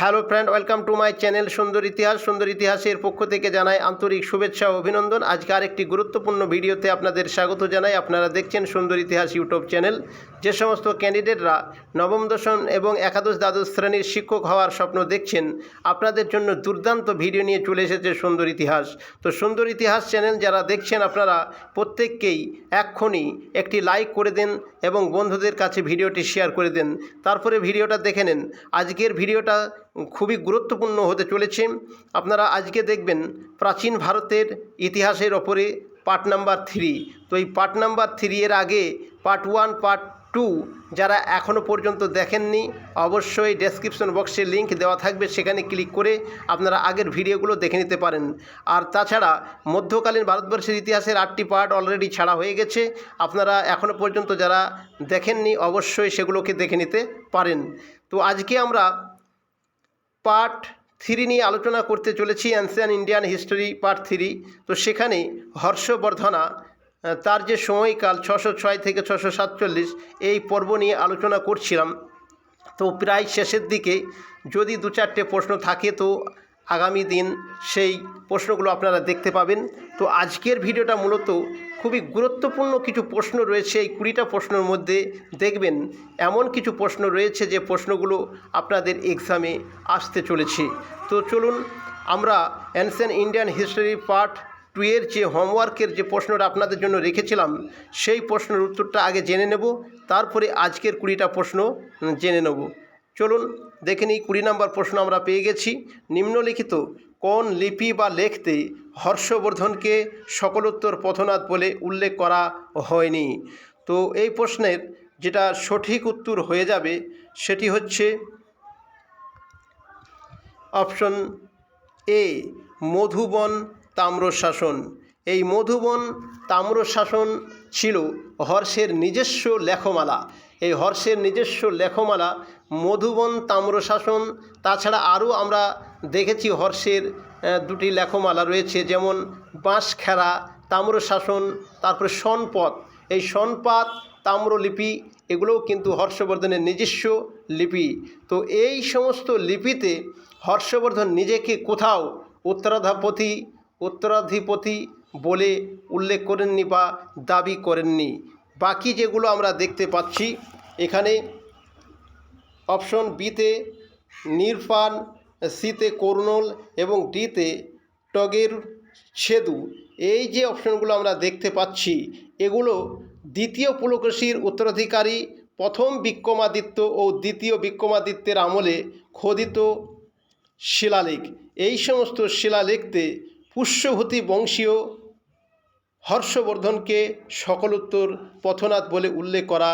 Hello friend, welcome to my channel সুন্দর ইতিহাস। সুন্দর ইতিহাসের পক্ষ থেকে জানাই আন্তরিক শুভেচ্ছা ও অভিনন্দন। আজকে আরেকটি গুরুত্বপূর্ণ ভিডিওতে আপনাদের স্বাগত জানাই। আপনারা দেখছেন সুন্দর ইতিহাস ইউটিউব চ্যানেল। যে সমস্ত ক্যান্ডিডেটরা নবম দশম এবং একাদশ দ্বাদশ শ্রেণির শিক্ষক হওয়ার স্বপ্ন দেখছেন, আপনাদের জন্য দুর্দান্ত ভিডিও নিয়ে চলে এসেছে সুন্দর ইতিহাস। তো সুন্দর ইতিহাস চ্যানেল যারা দেখছেন, আপনারা প্রত্যেককেই এক্ষুনি একটি লাইক করে দেন এবং বন্ধুদের কাছে ভিডিওটি শেয়ার করে দেন। তারপরে ভিডিওটা দেখে নেন। আজকের ভিডিওটা খুবই গুরুত্বপূর্ণ হতে চলেছে। আপনারা আজকে দেখবেন প্রাচীন ভারতের ইতিহাসের ওপরে পার্ট নাম্বার থ্রি। তো এই পার্ট নাম্বার থ্রি এর আগে পার্ট ওয়ান, পার্ট টু যারা এখনও পর্যন্ত দেখেননি, অবশ্যই ডেসক্রিপশন বক্সে লিংক দেওয়া থাকবে, সেখানে ক্লিক করে আপনারা আগের ভিডিওগুলো দেখে নিতে পারেন। আর তাছাড়া মধ্যকালীন ভারতবর্ষের ইতিহাসের আটটি পার্ট অলরেডি ছাড়া হয়ে গেছে। আপনারা এখনও পর্যন্ত যারা দেখেননি, অবশ্যই সেগুলোকে দেখে নিতে পারেন। তো আজকে আমরা পার্ট থ্রি নিয়ে আলোচনা করতে চলেছি ancient Indian history part three. তো সেখানে হর্ষবর্ধনা তার যে সময়কাল ছশো ছয় থেকে ছশো সাতচল্লিশ, এই পর্ব নিয়ে আলোচনা করছিলাম। তো প্রায় শেষের দিকে যদি দু চারটে প্রশ্ন থাকে, তো আগামী দিন সেই প্রশ্নগুলো আপনারা দেখতে পাবেন। তো আজকের ভিডিওটা মূলত খুবই গুরুত্বপূর্ণ কিছু প্রশ্ন রয়েছে, এই কুড়িটা প্রশ্নের মধ্যে দেখবেন এমন কিছু প্রশ্ন রয়েছে যে প্রশ্নগুলো আপনাদের এক্সামে আসতে চলেছে। তো চলুন আমরা ancient Indian history part two এর যে হোমওয়ার্কের যে প্রশ্নটা আপনাদের জন্য রেখেছিলাম, সেই প্রশ্নের উত্তরটা আগে জেনে নেব, তারপরে আজকের কুড়িটা প্রশ্ন জেনে নেব। চলুন দেখে নিই কুড়ি নম্বর প্রশ্ন আমরা পেয়ে গেছি। নিম্নলিখিত কোন লিপি বা লেখতে হর্ষবর্ধনকে সকলোত্তর পথনাথ বলে উল্লেখ করা হয়নি? তো এই প্রশ্নের যেটা সঠিক উত্তর হয়ে যাবে সেটি হচ্ছে অপশন এ, মধুবন তাম্রশাসন। এই মধুবন তাম্রশাসন ছিল হর্ষের নিজস্ব লেখমালা। এই হর্ষের নিজস্ব লেখমালা মধুবন তাম্রশাসন। তাছাড়া আরও আমরা দেখেছি হর্ষের দুটি লেখমালা রয়েছে, যেমন বাঁশখেরা, তাম্রশাসন, তারপরে সনপথ। এই সনপাত, তাম্রলিপি, এগুলোও কিন্তু হর্ষবর্ধনের নিজস্ব লিপি। তো এই সমস্ত লিপিতে হর্ষবর্ধন নিজেকে কোথাও উত্তরাধিপতি উত্তরাধিপতি বলে উল্লেখ করেননি বা দাবি করেননি। বাকি যেগুলো আমরা দেখতে পাচ্ছি, এখানে অপশন বিতে নির্পান সিতে করুণল এবং ডিতে টগের ছেদু। এই যে অপশনগুলো আমরা দেখতে পাচ্ছি, এগুলো দ্বিতীয় পুলকেশীর উত্তরাধিকারী, প্রথম বিক্রমাদিত্য ও দ্বিতীয় বিক্রমাদিত্যের আমলে খোদিত শিলালেখ। এই সমস্ত শিলালেখতে পুষ্যভূতি বংশীয় হর্ষবর্ধনকে সকলোত্তর পথনাথ বলে উল্লেখ করা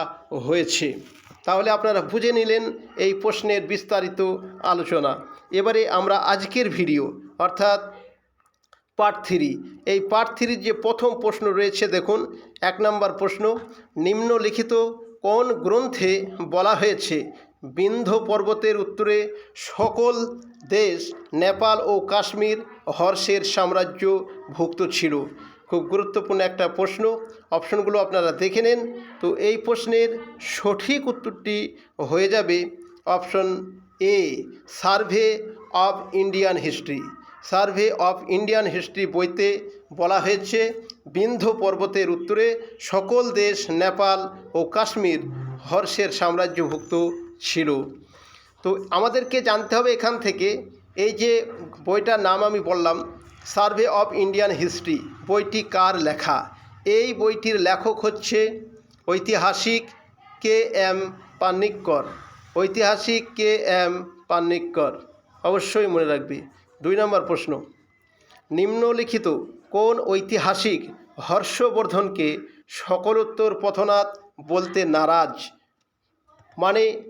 হয়েছে। তাহলে আপনারা বুঝে নিলেন এই প্রশ্নের বিস্তারিত আলোচনা। এবারে আমরা আজকের ভিডিও, অর্থাৎ পার্ট থ্রি এই পার্ট থ্রির যে প্রথম প্রশ্ন রয়েছে, দেখুন, এক নম্বর প্রশ্ন, নিম্নলিখিত কোন গ্রন্থে বলা হয়েছে, বিন্ধ্য পর্বতের উত্তরে সকল দেশ, নেপাল ও কাশ্মীর হর্ষের সাম্রাজ্য ভুক্ত ছিল? খুব গুরুত্বপূর্ণ একটা প্রশ্ন। অপশনগুলো আপনারা দেখে নেন। তো এই প্রশ্নের সঠিক উত্তরটি হয়ে যাবে option A, survey of Indian history. Survey of Indian history বইতে বলা হয়েছে, বিন্ধ্য পর্বতের উত্তরে সকল দেশ নেপাল ও কাশ্মীর হর্ষের সাম্রাজ্যভুক্ত ছিল। তো আমাদেরকে জানতে হবে এখান থেকে, এই যে বইটার নাম আমি বললাম, সার্ভে অফ ইন্ডিয়ান হিস্ট্রি। বইটি কার লেখা। এই বইটির লেখক হচ্ছে ঐতিহাসিক কে এম পান্নিকর ঐতিহাসিক কে এম পান্নিকর অবশ্যই মনে রাখবি। দুই নম্বর প্রশ্ন। নিম্নলিখিত কোন ঐতিহাসিক হর্ষবর্ধনকে সকলোত্তর পথনাথ বলতে নারাজ? মানে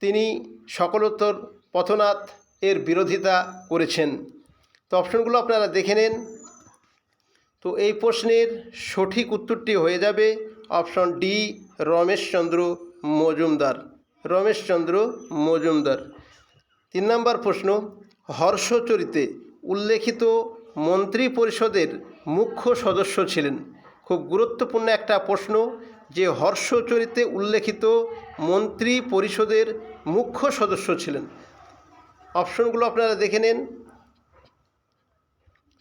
তিনি সকলোত্তর পথনাথ এর বিরোধিতা করেছেন। তো অপশনগুলো আপনারা দেখে নেন। তো এই প্রশ্নের সঠিক উত্তরটি হয়ে যাবে অপশন ডি রমেশচন্দ্র মজুমদার। রমেশচন্দ্র মজুমদার। তিন নম্বর প্রশ্ন, হর্ষচরিতে উল্লেখিত মন্ত্রী পরিষদের মুখ্য সদস্য ছিলেন। খুব গুরুত্বপূর্ণ একটা প্রশ্ন যে হর্ষচরিতে উল্লেখিত মন্ত্রী পরিষদের মুখ্য সদস্য ছিলেন। অপশনগুলো আপনারা দেখে নেন।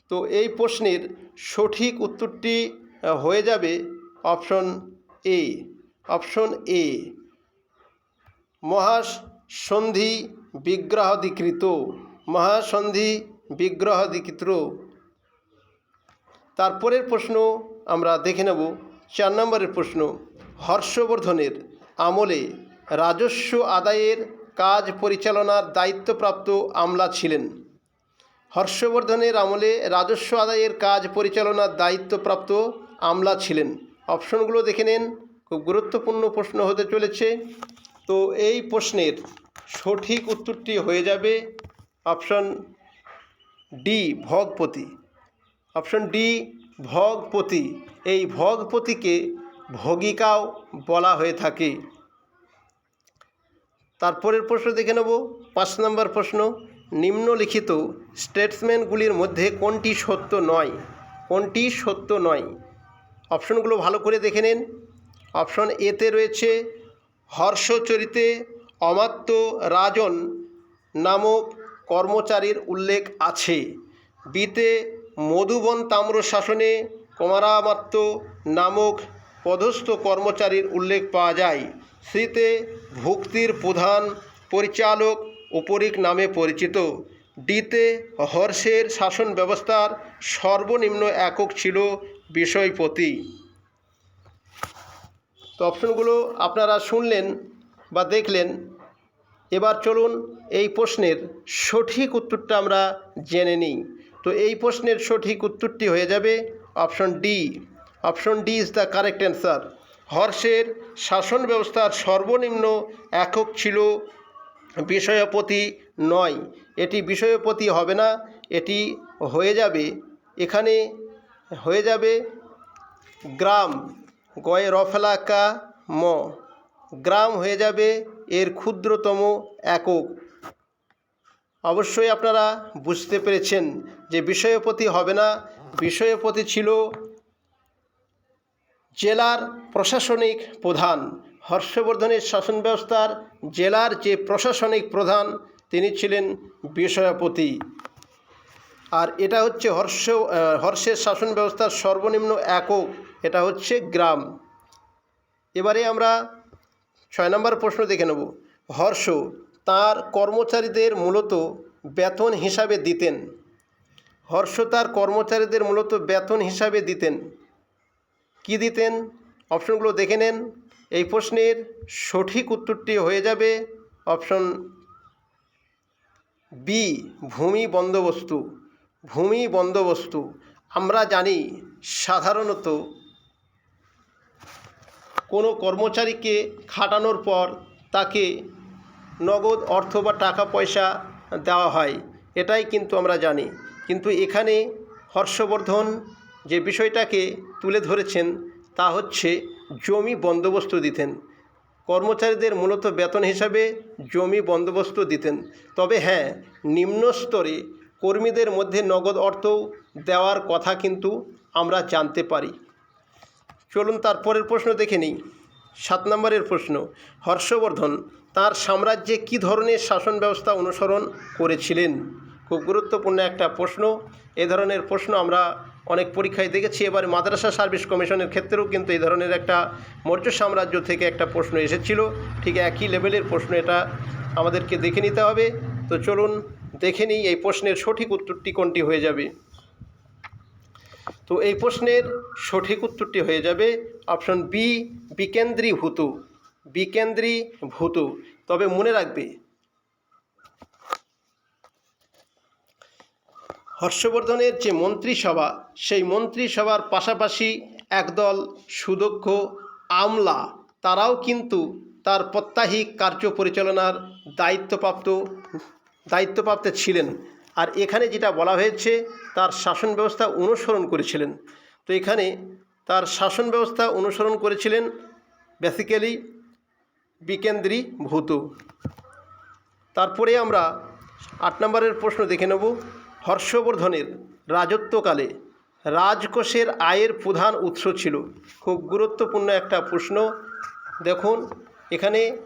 তো এই প্রশ্নের সঠিক উত্তরটি হয়ে যাবে অপশন এ। Option A, মহাসন্ধি বিগ্রহাধিকৃত মহাসন্ধি বিগ্রহাধিকৃত। তারপরের প্রশ্ন আমরা দেখে নেব। চার নম্বরের প্রশ্ন, হর্ষবর্ধনের আমলে রাজস্ব আদায়ের কাজ পরিচালনার দায়িত্বপ্রাপ্ত আমলা ছিলেন। হর্ষবর্ধনের আমলে রাজস্ব আদায়ের কাজ পরিচালনার দায়িত্বপ্রাপ্ত আমলা ছিলেন। অপশনগুলো দেখে নেন। খুব গুরুত্বপূর্ণ প্রশ্ন হতে চলেছে। তো এই প্রশ্নের সঠিক উত্তরটি হয়ে যাবে option D, Bhogapati. Option D, Bhogapati. এই ভগপতিকে ভগিকাও বলা হয়ে থাকে। তারপরের প্রশ্ন দেখে নেব। পাঁচ নম্বর প্রশ্ন নিম্নলিখিত স্টেটসম্যানগুলির মধ্যে কোনটি সত্য নয়? কোনটি সত্য নয়? অপশনগুলো ভালো করে দেখে নিন। অপশন এতে রয়েছে হর্ষচরিতে অমাত্য রাজন নামক কর্মচারীর উল্লেখ আছে। বিতে মধুবন তাম্র শাসনে কুমারামাত্য নামক পদস্থ কর্মচারীর উল্লেখ পাওয়া যায়। শ্রীতে ভুক্তির প্রধান পরিচালক উপরিক নামে পরিচিত। ডিতে হর্ষের শাসন ব্যবস্থার সর্বনিম্ন একক ছিল বিষয়পতি। তো অপশনগুলো আপনারা শুনলেন বা দেখলেন। এবার চলুন এই প্রশ্নের সঠিক উত্তরটা আমরা জেনে নিই। তো এই প্রশ্নের সঠিক উত্তরটি হয়ে যাবে option D. Option D is the correct answer. হর্ষের শাসন ব্যবস্থার সর্বনিম্ন একক ছিল বিষয়পতি নয়। এটি বিষয়পতি হবে না, এটি হয়ে যাবে, এখানে হয়ে যাবে গ্রাম। গয়ে রফেলা কা ম। গ্রাম হয়ে যাবে এর ক্ষুদ্রতম একক। অবশ্যই আপনারা বুঝতে পেরেছেন যে বিষয়পতি হবে না। বিষয়পতি ছিল জেলার প্রশাসনিক প্রধান। হর্ষবর্ধনের শাসন ব্যবস্থার জেলার যে প্রশাসনিক প্রধান, তিনি ছিলেন বিষয়পতি। আর এটা হচ্ছে হর্ষ হর্ষের শাসন ব্যবস্থার সর্বনিম্ন একক, এটা হচ্ছে গ্রাম। এবারে আমরা ছয় নম্বর প্রশ্ন দেখে নেব। হর্ষ তার কর্মচারীদের মূলত বেতন হিসাবে দিতেন। হর্ষ তার কর্মচারীদের মূলত বেতন হিসাবে দিতেন। কি দিতেন? অপশনগুলো দেখে নেন। এই প্রশ্নের সঠিক উত্তরটি হয়ে যাবে অপশন বি, ভূমি বন্দোবস্তু। ভূমি বন্দোবস্তু, আমরা জানি সাধারণত কোনো কর্মচারীকে খাটানোর পর তাকে নগদ অর্থ বা টাকা পয়সা দেওয়া হয়, এটাই কিন্তু আমরা জানি। কিন্তু এখানে হর্ষবর্ধন যে বিষয়টাকে তুলে ধরেছেন তা হচ্ছে জমি বন্দোবস্ত দিতেন। কর্মচারীদের মূলত বেতন হিসাবে জমি বন্দোবস্ত দিতেন। তবে হ্যাঁ নিম্ন স্তরে কর্মীদের মধ্যে নগদ অর্থও দেওয়ার কথা কিন্তু আমরা জানতে পারি। চলুন তারপরের প্রশ্ন দেখে নিই। সাত নম্বরের প্রশ্ন, হর্ষবর্ধন তার সাম্রাজ্যে কী ধরনের শাসন ব্যবস্থা অনুসরণ করেছিলেন? খুব গুরুত্বপূর্ণ একটা প্রশ্ন। এ ধরনের প্রশ্ন আমরা অনেক পরীক্ষায় দেখেছি। এবার মাদ্রাসা সার্ভিস কমিশনের ক্ষেত্রেও কিন্তু এই ধরনের একটা মৌর্য সাম্রাজ্য থেকে একটা প্রশ্ন এসেছিল। ঠিক একই লেভেলের প্রশ্ন এটা আমাদেরকে দেখে নিতে হবে। তো চলুন দেখে নিই এই প্রশ্নের সঠিক উত্তরটি কোনটি হয়ে যাবে। তো এই প্রশ্নের সঠিক উত্তরটি হয়ে যাবে অপশন বি, বিকেন্দ্রীভূত। বিকেন্দ্রীভূত। তবে মনে রাখবে হর্ষবর্ধনের যে মন্ত্রিসভা, সেই মন্ত্রিসভার পাশাপাশি একদল সুদক্ষ আমলা, তারাও কিন্তু তার প্রত্যাহিক কার্য পরিচালনার দায়িত্বপ্রাপ্ত দায়িত্বপ্রাপ্ত ছিলেন। আর এখানে যেটা বলা হয়েছে, তার শাসন ব্যবস্থা অনুসরণ করেছিলেন। তো এখানে তার শাসন ব্যবস্থা অনুসরণ করেছিলেন বেসিক্যালি বিকেন্দ্রীভূত তারপরে আমরা আট নম্বরের প্রশ্ন দেখে নেব। হর্ষবর্ধনের রাজত্বকালে রাজকোষের আয়ের প্রধান উৎস ছিল। খুব গুরুত্বপূর্ণ একটা প্রশ্ন। দেখুন, এখানে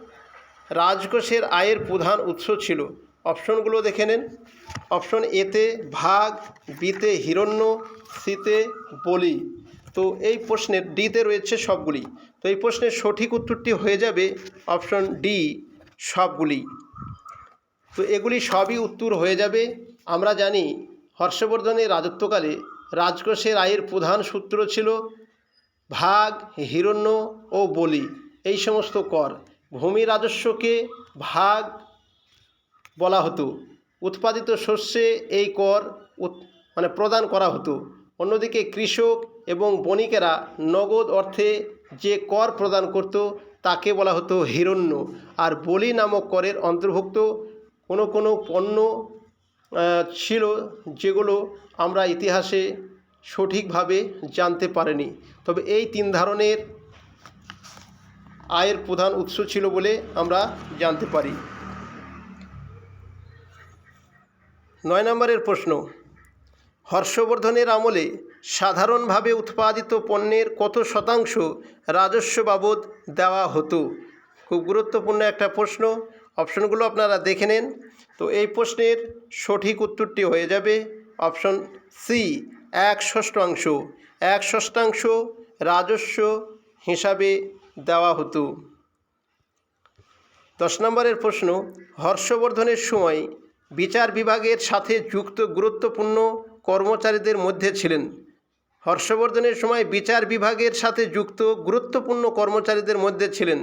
রাজকোষের আয়ের প্রধান উৎস ছিল। অপশনগুলো দেখে নেন। অপশন এতে ভাগ বিতে হিরণ্য সিতে বলি। তো এই প্রশ্নের ডিতে রয়েছে সবগুলি। তো এই প্রশ্নের সঠিক উত্তরটি হয়ে যাবে অপশন ডি সবগুলি। তো এগুলি সবই উত্তর হয়ে যাবে। আমরা জানি হর্ষবর্ধনের রাজত্বকালে রাজকোষের আয়ের প্রধান সূত্র ছিল ভাগ, হিরণ্য ও বলি। এই সমস্ত কর। ভূমি রাজস্বকে ভাগ বলা হতো। উৎপাদিত শস্যে এই কর মানে প্রদান করা হতো। অন্যদিকে কৃষক এবং বণিকেরা নগদ অর্থে যে কর প্রদান করত, তাকে বলা হতো হিরণ্য। আর বলি নামক করের অন্তর্ভুক্ত কোনো কোনো পণ্য ছিল যেগুলো আমরা ইতিহাসে সঠিকভাবে জানতে পারিনি। তবে এই তিন ধরনের আয়ের প্রধান উৎস ছিল বলে আমরা জানতে পারি। নয় নম্বরের প্রশ্ন, হর্ষবর্ধনের আমলে সাধারণভাবে উৎপাদিত পণ্যের কত শতাংশ রাজস্ব বাবদ দেওয়া হতো? খুব গুরুত্বপূর্ণ একটা প্রশ্ন। অপশনগুলো আপনারা দেখে নেন। তো এই প্রশ্নের সঠিক উত্তরটি হয়ে যাবে অপশন সি, এক ষষ্ঠাংশ এক ষষ্ঠাংশ রাজস্ব হিসাবে দেওয়া হতো। দশ নম্বরের প্রশ্ন, হর্ষবর্ধনের সময় বিচার বিভাগের সাথে যুক্ত গুরুত্বপূর্ণ কর্মচারীদের মধ্যে ছিলেন। হর্ষবর্ধনের সময় বিচার বিভাগের সাথে যুক্ত গুরুত্বপূর্ণ কর্মচারীদের মধ্যে ছিলেন।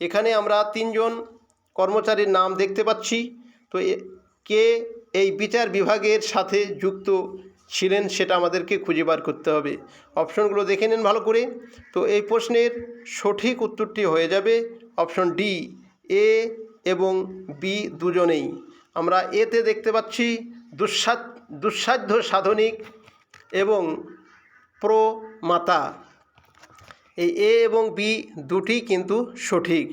এখানে আমরা তিনজন কর্মচারীর নাম দেখতে পাচ্ছি। তো কে এই বিচার বিভাগের সাথে যুক্ত ছিলেন সেটা আমাদেরকে খুঁজে বার করতে হবে। অপশনগুলো দেখে নিন ভালো করে। তো এই প্রশ্নের সঠিক উত্তরটি হয়ে যাবে অপশন ডি, এ এবং বি দুজনেই। আমরা এতে দেখতে পাচ্ছি দুঃসা দুঃসাধ্য সাধনিক এবং প্রো মাতা এই এ এবং বি দুটি কিন্তু সঠিক।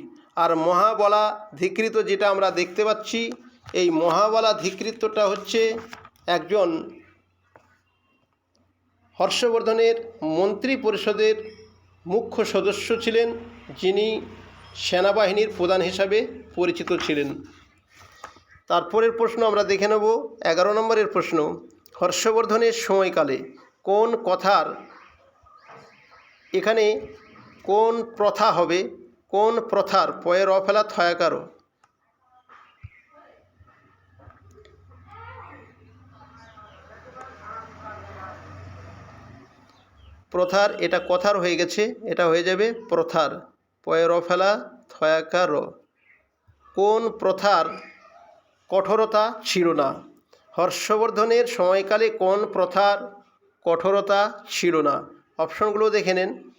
আর মহাবলা ধিকৃত যেটা আমরা দেখতে পাচ্ছি এই মহাবলা ধিকৃতটা হচ্ছে একজন হর্ষবর্ধনের মন্ত্রী পরিষদের মুখ্য সদস্য ছিলেন, যিনি সেনাবাহিনীর প্রধান হিসাবে পরিচিত ছিলেন। তারপরের প্রশ্ন আমরা দেখে নেব, এগারো নম্বরের প্রশ্ন, হর্ষবর্ধনের সময়কালে কোন কথার এখানে কোন প্রথা হবে, কোন প্রথার পয়ের অফেলা থয়াকারো প্রথার, এটা কথার হয়ে গেছে, এটা হয়ে যাবে প্রথার। পয়ের ফেলা থয়াকার। কোন প্রথার কঠোরতা ছিল না? হর্ষবর্ধনের সময়কালে কোন প্রথার কঠোরতা ছিল না? অপশনগুলো দেখে নেন।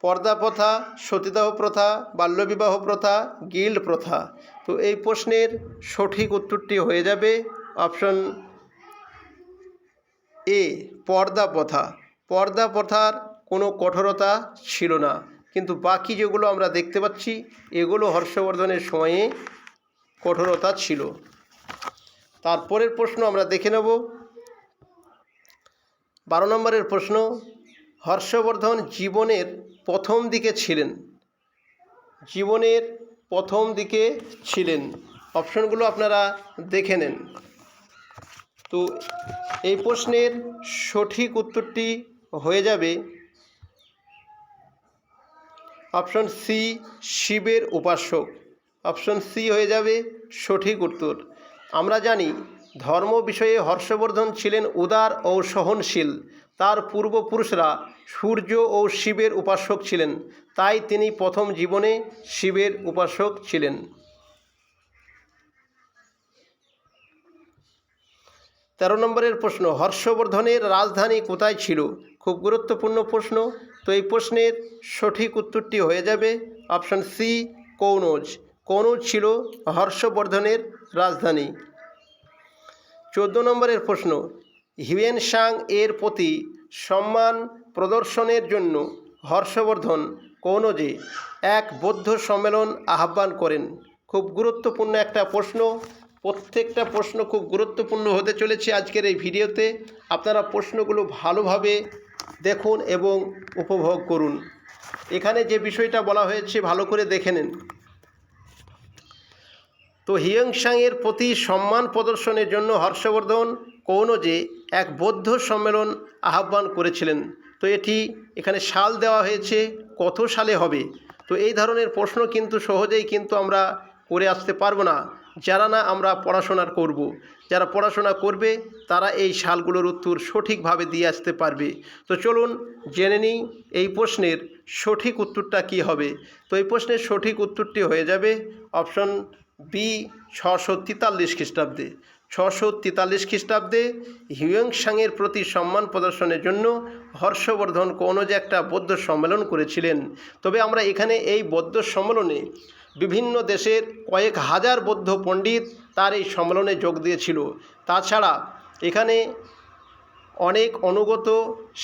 পর্দা প্রথা সতীদাহ প্রথা, বাল্যবিবাহ প্রথা, গিল্ড প্রথা। তো এই প্রশ্নের সঠিক উত্তরটি হয়ে যাবে অপশন এ পর্দা প্রথা পর্দা প্রথার কোনো কঠোরতা ছিল না। কিন্তু বাকি যেগুলো আমরা দেখতে পাচ্ছি, এগুলো হর্ষবর্ধনের সময়ে কঠোরতা ছিল। তারপরের প্রশ্ন আমরা দেখে নেব। বারো নম্বরের প্রশ্ন, হর্ষবর্ধন জীবনের প্রথম দিকে ছিলেন। জীবনের প্রথম দিকে ছিলেন। অপশনগুলো আপনারা দেখে নেন। তো এই প্রশ্নের সঠিক উত্তরটি হয়ে যাবে। অপশন সি শিবের উপাসক অপশন সি হয়ে যাবে সঠিক উত্তর। আমরা জানি, ধর্ম বিষয়ে হর্ষবর্ধন ছিলেন উদার ও সহনশীল। তার পূর্বপুরুষরা সূর্য ও শিবের উপাসক ছিলেন। তাই তিনি প্রথম জীবনে শিবের উপাসক ছিলেন। তেরো নম্বরের প্রশ্ন, হর্ষবর্ধনের রাজধানী কোথায় ছিল? খুব গুরুত্বপূর্ণ প্রশ্ন। তো এই প্রশ্নের সঠিক উত্তরটি হয়ে যাবে অপশান সি, কৌনজ। কৌনজ ছিল হর্ষবর্ধনের রাজধানী। চোদ্দ নম্বরের প্রশ্ন, হিউয়েন সাং এর প্রতি সম্মান প্রদর্শনের জন্য হর্ষবর্ধন কৌনজে এক বৌদ্ধ সম্মেলন আহ্বান করেন। খুব গুরুত্বপূর্ণ একটা প্রশ্ন। প্রত্যেকটা প্রশ্ন খুব গুরুত্বপূর্ণ হতে চলেছে আজকের এই ভিডিওতে। আপনারা প্রশ্নগুলো ভালোভাবে দেখুন এবং উপভোগ করুন। এখানে যে বিষয়টা বলা হয়েছে, ভালো করে দেখে নিন। তো হিয়ংসাংয়ের প্রতি সম্মান প্রদর্শনের জন্য হর্ষবর্ধন কৌনজে এক বৌদ্ধ সম্মেলন আহ্বান করেছিলেন। তো এটি এখানে সাল দেওয়া হয়েছে, কত সালে হবে? তো এই ধরনের প্রশ্ন কিন্তু সহজেই কিন্তু আমরা করে আসতে পারব না। যারা না আমরা পড়াশোনার করব। যারা পড়াশোনা করবে, তারা এই সালগুলোর উত্তর সঠিকভাবে দিয়ে আসতে পারবে। তো চলুন জেনে নিই এই প্রশ্নের সঠিক উত্তরটা কি হবে। তো এই প্রশ্নের সঠিক উত্তরটি হয়ে যাবে অপশন বি ছশো তেতাল্লিশ খ্রিস্টাব্দে। ছশো তেতাল্লিশ খ্রিস্টাব্দে হিউয়ংসাংয়ের প্রতি সম্মান প্রদর্শনের জন্য হর্ষবর্ধন কোনো যে একটা বৌদ্ধ সম্মেলন করেছিলেন। তবে আমরা এখানে এই বৌদ্ধ সম্মেলনে বিভিন্ন দেশের কয়েক হাজার বৌদ্ধ পণ্ডিত তার এই সম্মেলনে যোগ দিয়েছিল। তাছাড়া এখানে অনেক অনুগত,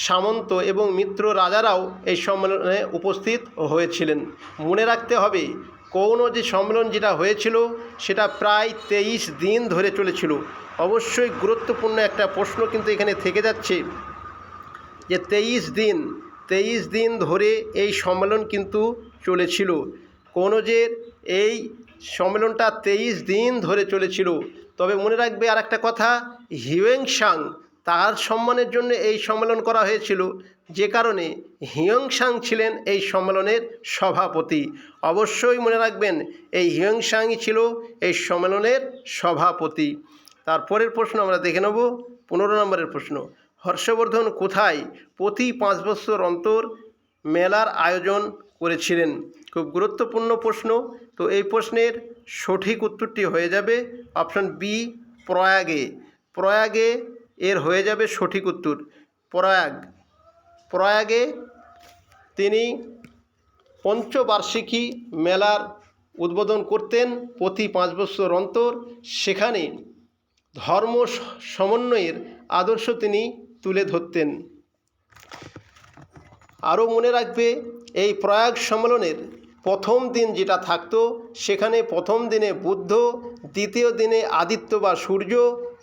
সামন্ত এবং মিত্র রাজারাও এই সম্মেলনে উপস্থিত হয়েছিলেন। মনে রাখতে হবে, কোনো যে সম্মেলন যেটা হয়েছিল, সেটা প্রায় তেইশ দিন ধরে চলেছিল। অবশ্যই গুরুত্বপূর্ণ একটা প্রশ্ন কিন্তু এখানে থেকে যাচ্ছে যে তেইশ দিন তেইশ দিন ধরে এই সম্মেলন কিন্তু চলেছিল। কনজের এই সম্মেলনটা তেইশ দিন ধরে চলেছিল, তবে মনে রাখবে আর একটা কথা হিউয়েংসাং তার সম্মানের জন্য এই সম্মেলন করা হয়েছিল, যে কারণে হিয়ংসাং ছিলেন এই সম্মেলনের সভাপতি। অবশ্যই মনে রাখবেন, এই হিয়ংসাংই ছিল এই সম্মেলনের সভাপতি। তারপরের প্রশ্ন আমরা দেখে নেব, পনেরো নম্বরের প্রশ্ন, হর্ষবর্ধন কোথায় প্রতি পাঁচ বছর অন্তর মেলার আয়োজন করেছিলেন। খুব গুরুত্বপূর্ণ প্রশ্ন। তো এই প্রশ্নের সঠিক উত্তরটি হয়ে যাবে অপশন বি, প্রয়াগে। প্রয়াগে এর হয়ে যাবে সঠিক উত্তর। প্রয়াগ। প্রয়াগে তিনি পঞ্চবার্ষিকী মেলার উদ্বোধন করতেন প্রতি পাঁচ বছর অন্তর। সেখানে ধর্ম সমন্বয়ের আদর্শ তিনি তুলে ধরতেন। আরও মনে রাখবে, এই প্রয়াগ সম্মেলনের প্রথম দিন যেটা থাকতো, সেখানে প্রথম দিনে বুদ্ধ, দ্বিতীয় দিনে আদিত্য বা সূর্য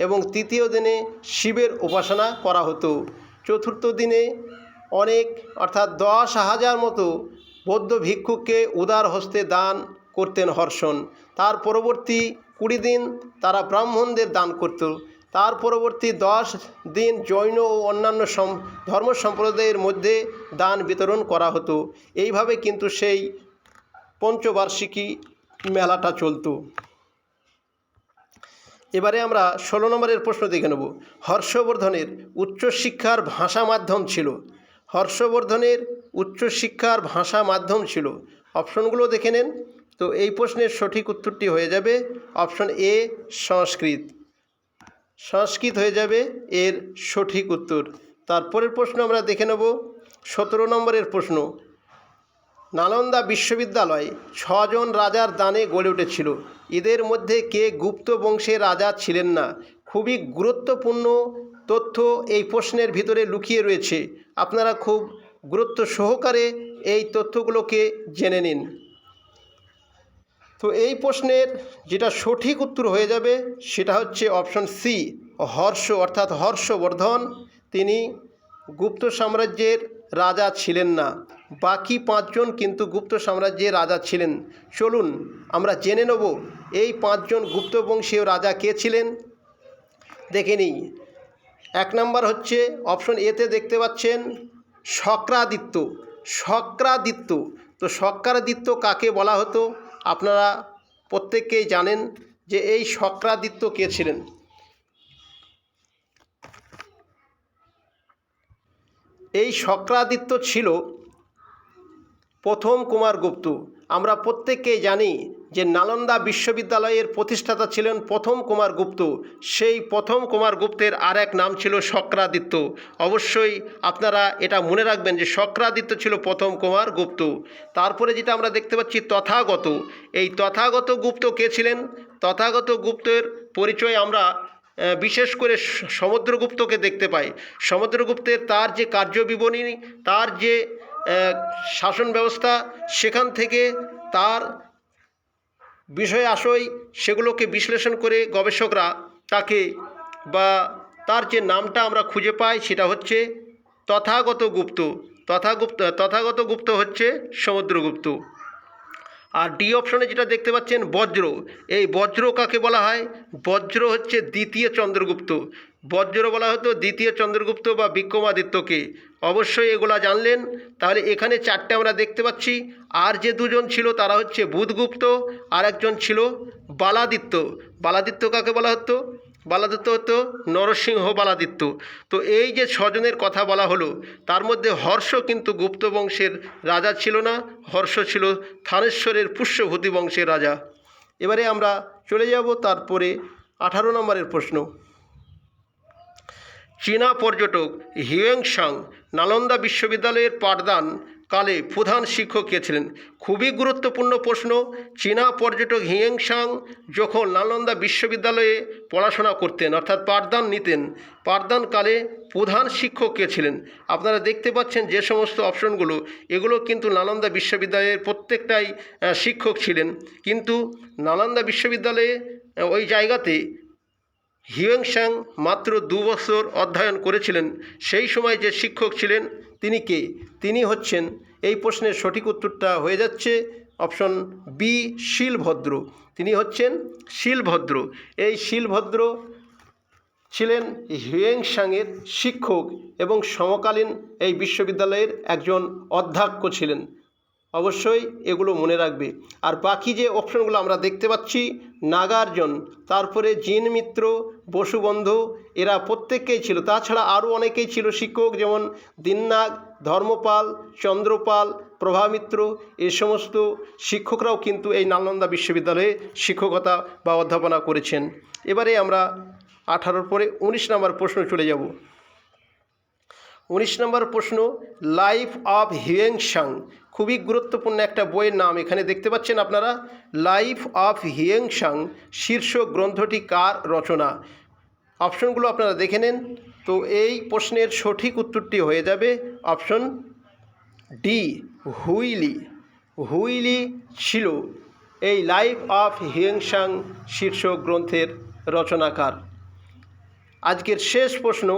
এবং তৃতীয় দিনে শিবের উপাসনা করা হতো। চতুর্থ দিনে অনেক, অর্থাৎ দশ হাজার মতো বৌদ্ধ ভিক্ষুককে উদার হস্তে দান করতেন হর্ষণ। তার পরবর্তী কুড়ি দিন তারা ব্রাহ্মণদের দান করত। তার পরবর্তী দশ দিন জৈন ও অন্যান্য সম, ধর্ম সম্প্রদায়ের মধ্যে দান বিতরণ করা হতো। এইভাবে কিন্তু সেই পঞ্চবার্ষিকী মেলাটা চলতো। এবারে আমরা ষোলো নম্বরের প্রশ্ন দেখে নেব। হর্ষবর্ধনের উচ্চশিক্ষার ভাষা মাধ্যম ছিল। হর্ষবর্ধনের উচ্চশিক্ষার ভাষা মাধ্যম ছিল। অপশনগুলো দেখে নেন। তো এই প্রশ্নের সঠিক উত্তরটি হয়ে যাবে অপশন এ, সংস্কৃত। সংস্কৃত হয়ে যাবে এর সঠিক উত্তর। তারপরের প্রশ্ন আমরা দেখে নেব। সতেরো নম্বরের প্রশ্ন, নালন্দা বিশ্ববিদ্যালয় ছজন রাজার দানে গড়ে উঠেছিল। এদের মধ্যে কে গুপ্ত বংশের রাজা ছিলেন না? খুবই গুরুত্বপূর্ণ তথ্য এই প্রশ্নের ভিতরে লুকিয়ে রয়েছে। আপনারা খুব গুরুত্ব সহকারে এই তথ্যগুলোকে জেনে নিন। তো এই প্রশ্নের যেটা সঠিক উত্তর হয়ে যাবে সেটা হচ্ছে অপশন সি হর্ষ অর্থাৎ হর্ষবর্ধন। তিনি গুপ্ত সাম্রাজ্যের রাজা ছিলেন না। বাকি পাঁচজন কিন্তু গুপ্ত সাম্রাজ্যের রাজা ছিলেন। চলুন আমরা জেনে নেব এই পাঁচজন গুপ্ত বংশীয় রাজা কে ছিলেন। দেখে নিই। এক নাম্বার হচ্ছে অপশন এতে দেখতে পাচ্ছেন শক্রাদিত্য। শক্রাদিত্য। তো শক্রাদিত্য কাকে বলা হতো? আপনারা প্রত্যেককেই জানেন যে এই শক্রাদিত্য কে ছিলেন? এই শক্রাদিত্য ছিল প্রথম কুমারগুপ্ত আমরা প্রত্যেককেই জানি যে নালন্দা বিশ্ববিদ্যালয়ের প্রতিষ্ঠাতা ছিলেন প্রথম কুমার গুপ্ত। সেই প্রথম কুমার গুপ্তের আর এক নাম ছিল শক্রাদিত্য। অবশ্যই আপনারা এটা মনে রাখবেন যে শক্রাদিত্য ছিল প্রথম কুমার গুপ্ত। তারপরে যেটা আমরা দেখতে পাচ্ছি তথাগত। এই তথাগত গুপ্ত কে ছিলেন? তথাগত গুপ্তের পরিচয় আমরা বিশেষ করে সমুদ্রগুপ্তকে দেখতে পাই। সমুদ্রগুপ্তের তার যে কার্যবিবরণী, তার যে শাসন ব্যবস্থা, সেখান থেকে তার বিষয় আশয় সেগুলোকে বিশ্লেষণ করে গবেষকরা তাকে বা তার যে নামটা আমরা খুঁজে পাই সেটা হচ্ছে তথাগত গুপ্ত। তথাগুপ্ত, তথাগত গুপ্ত হচ্ছে সমুদ্রগুপ্ত। আর ডি অপশনে যেটা দেখতে পাচ্ছেন বজ্র। এই বজ্র কাকে বলা হয়? বজ্র হচ্ছে দ্বিতীয় চন্দ্রগুপ্ত। বজ্র বলা হতো দ্বিতীয় চন্দ্রগুপ্ত বা বিক্রমাদিত্যকে। অবশ্যই এগুলা জানলেন। তাহলে এখানে চারটে আমরা দেখতে পাচ্ছি। আর যে দুজন ছিল তারা হচ্ছে বুধগুপ্ত আর একজন ছিল বালাদিত্য। বালাদিত্য কাকে বলা হতো? বালাদিত্য হতো নরসিংহ বালাদিত্য। তো এই যে ছজনের কথা বলা হলো, তার মধ্যে হর্ষ কিন্তু গুপ্ত বংশের রাজা ছিল না। হর্ষ ছিল থানেশ্বরের পুষ্যভূতি বংশের রাজা। এবারে আমরা চলে যাব তারপরে আঠারো নম্বরের প্রশ্ন। চীনা পর্যটক হিউয়েংসাং নালন্দা বিশ্ববিদ্যালয়ের পাঠদান কালে প্রধান শিক্ষক কে ছিলেন? খুবই গুরুত্বপূর্ণ প্রশ্ন। চীনা পর্যটক হিয়েংসাং যখন নালন্দা বিশ্ববিদ্যালয়ে পড়াশোনা করতেন, অর্থাৎ পাঠদান নিতেন পাঠদানকালে প্রধান শিক্ষক কে ছিলেন? আপনারা দেখতে পাচ্ছেন যে সমস্ত অপশনগুলো, এগুলো কিন্তু নালন্দা বিশ্ববিদ্যালয়ের প্রত্যেকটাই শিক্ষক ছিলেন। কিন্তু নালন্দা বিশ্ববিদ্যালয়ে ওই জায়গাতে হিউয়েংসাং মাত্র দু বছর অধ্যয়ন করেছিলেন। সেই সময় যে শিক্ষক ছিলেন তিনি কে? তিনি হচ্ছেন, এই প্রশ্নের সঠিক উত্তরটা হয়ে যাচ্ছে অপশন বি, শিলভদ্র। তিনি হচ্ছেন শিলভদ্র। এই শিলভদ্র ছিলেন হিউয়েংসাংয়ের শিক্ষক এবং সমকালীন এই বিশ্ববিদ্যালয়ের একজন অধ্যক্ষ ছিলেন। অবশ্যই এগুলো মনে রাখবে। আর বাকি যে অপশনগুলো আমরা দেখতে পাচ্ছি, নাগার্জুন, তারপরে জিন মিত্র, বসুবন্ধু, এরা প্রত্যেককেই ছিল। তাছাড়া আরও অনেকেই ছিল শিক্ষক, যেমন দিননাগ, ধর্মপাল, চন্দ্রপাল, প্রভামিত্র, এ সমস্ত শিক্ষকরাও কিন্তু এই নালন্দা বিশ্ববিদ্যালয়ে শিক্ষকতা বা অধ্যাপনা করেছেন। এবারে আমরা আঠারোর পরে উনিশ নম্বর প্রশ্ন চলে যাব। উনিশ নম্বর প্রশ্ন লাইফ অফ হিয়েংসাং খুবই গুরুত্বপূর্ণ একটা বইয়ের নাম এখানে দেখতে পাচ্ছেন আপনারা। লাইফ অফ হিয়েংসাং শীর্ষ গ্রন্থটি কার রচনা? অপশনগুলো আপনারা দেখে নেন। তো এই প্রশ্নের সঠিক উত্তরটি হয়ে যাবে অপশন ডি, হুইলি। হুইলি ছিল এই লাইফ অফ হিয়েংসাং শীর্ষ গ্রন্থের রচনাকার। আজকের শেষ প্রশ্ন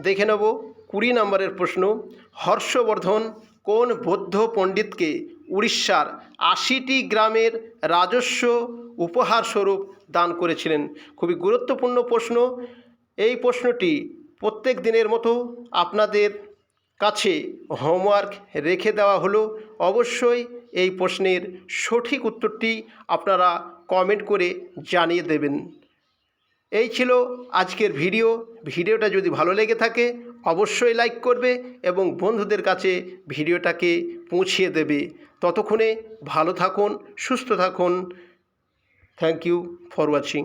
দেখে নেব। কুড়ি নম্বরের প্রশ্ন, হর্ষবর্ধন কোন বৌদ্ধ পণ্ডিতকে উড়িষ্যার আশিটি গ্রামের রাজস্ব উপহারস্বরূপ দান করেছিলেন? খুবই গুরুত্বপূর্ণ প্রশ্ন। এই প্রশ্নটি প্রত্যেক দিনের মতো আপনাদের কাছে হোমওয়ার্ক রেখে দেওয়া হলো। অবশ্যই এই প্রশ্নের সঠিক উত্তরটি আপনারা কমেন্ট করে জানিয়ে দেবেন। এই ছিল আজকের ভিডিও ভিডিওটা যদি ভালো লেগে থাকে অবশ্যই লাইক করবে এবং বন্ধুদের কাছে ভিডিওটাকে পৌঁছিয়ে দেবে। ততক্ষণে ভালো থাকুন, সুস্থ থাকুন। Thank you for watching